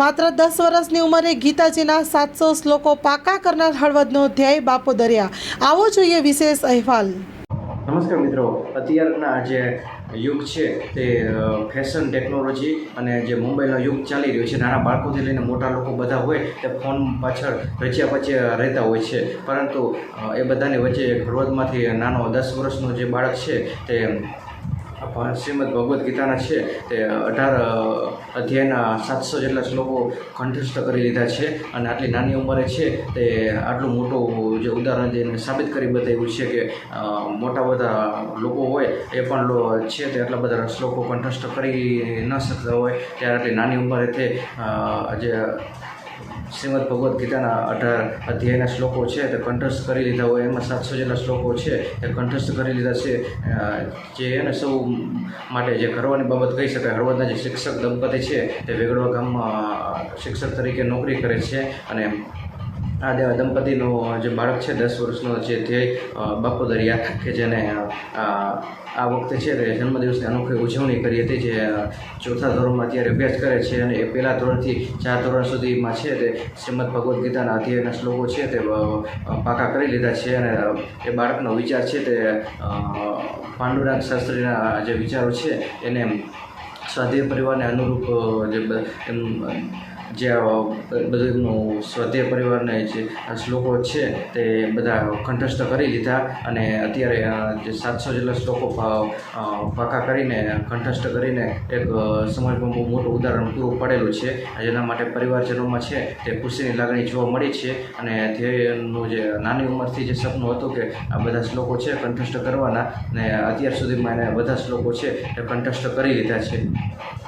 માત્ર દસ વર્ષની ઉંમરે ગીતાજીના સાતસો શ્લોકો પાકા કરનાર હળવદનો ધ્યેય બાપો દરિયા. આવો જોઈએ વિશેષ અહેવાલ. નમસ્કાર મિત્રો. અત્યારના જે યુગ છે તે ફેશન ટેકનોલોજી અને જે મોબાઈલનો યુગ ચાલી રહ્યો છે, નાના બાળકોથી લઈને મોટા લોકો બધા હોય તે ફોન પાછળ રચ્યા પચ્યા રહેતા હોય છે. પરંતુ એ બધાની વચ્ચે હળવદમાંથી નાનો દસ વર્ષનો જે બાળક છે તે શ્રીમદ ભગવદ્ ગીતાના છે તે અઢાર અધ્યાયના સાતસો જેટલા શ્લોકો કંઠસ્થ કરી લીધા છે અને આટલી નાની ઉંમરે છે તે આટલું મોટું જે ઉદાહરણ જેને સાબિત કરી બતાવ્યું છે કે મોટા બધા લોકો હોય એ પણ છે તે આટલા બધા શ્લોકો કંઠસ્થ કરી ન શકતા હોય. ત્યારે આટલી નાની ઉંમરે તે જે શ્રીમદ ભગવદ્ ગીતાના અઢાર અધ્યાયના શ્લોકો છે, તે કંઠસ્થ કરી લીધા હોય, એમાં સાતસો જેટલા શ્લોકો છે, તે કંઠસ્થ કરી લીધા છે. જે એને સૌ માટે જે ગર્વની બાબત કહી શકાય, હળવદના જે શિક્ષક દંપતી છે, તે વેગડવા ગામમાં શિક્ષક તરીકે નોકરી કરે છે અને આ દેવા દંપતીનો જે બાળક છે દસ વર્ષનો જે ધ્યેય બાપુ દરિયા કે જેને આ વખતે છે તે જન્મદિવસની અનોખી ઉજવણી કરી હતી જે ચોથા ધોરણમાં અત્યારે અભ્યાસ કરે છે અને એ પહેલાં ધોરણથી ચાર ધોરણ સુધીમાં છે તે શ્રીમદ ભગવદ્ ગીતાના અધ્યયના શ્લોકો છે તે પાકા કરી લીધા છે અને એ બાળકનો વિચાર છે તે અ, શાસ્ત્રીના જે વિચારો છે એને સ્વાધ્યાય પરિવારને અનુરૂપ જે એમ જે બધું એમનું પરિવારને જે શ્લોકો છે તે બધા કંઠસ્થ કરી લીધા અને અત્યારે જે સાતસો જેટલા શ્લોકો પાકા કરીને કંઠસ્થ કરીને એક સમાજમાં બહુ મોટું ઉદાહરણ પૂરું પડેલું છે. જેના માટે પરિવારજનોમાં છે તે ખુશીની લાગણી જોવા મળી છે અને ધ્યેયનું જે નાની ઉંમરથી જે સપનું હતું કે આ બધા શ્લોકો છે કંઠસ્થ કરવાના ને અત્યાર સુધીમાં એને બધા શ્લોકો છે તે કંઠસ્થ કરી લીધા છે.